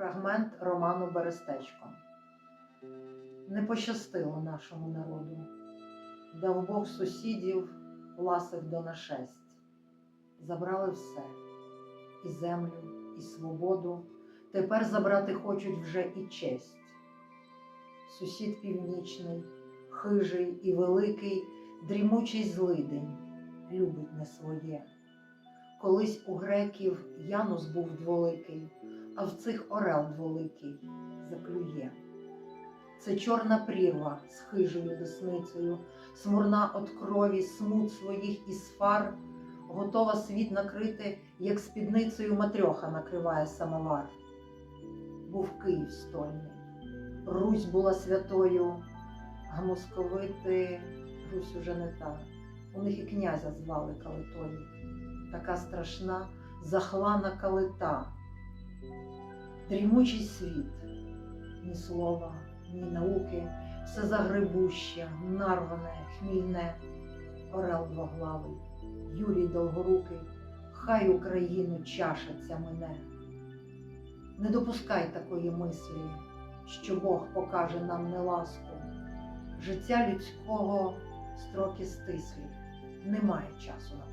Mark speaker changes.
Speaker 1: Фрагмент роману Берестечко. Не пощастило нашому народу, дав Бог сусідів ласих до нашесть. Забрали все і землю, і свободу. Тепер забрати хочуть вже і честь. Сусід північний, хижий і великий, дрімучий злидень, любить не своє. Колись у греків Янус був дволикий, а в цих орел дволикий заклює. Це чорна прірва з хижою десницею, смурна от крові, смут своїх із фар, готова світ накрити, як спідницею матрьоха накриває самовар. Був Київ стольний, Русь була святою, а московити Русь уже не та. У них і князя звали Калитою. Така страшна захлана калита. Дрімучий світ, ні слова, ні науки, все загребуще, нарване, хмільне, орел двоглавий, Юрій Долгорукий, хай Україну чаша ця мине. Не допускай такої мислі, що Бог покаже нам неласку. Життя людського строки стислі, немає часу на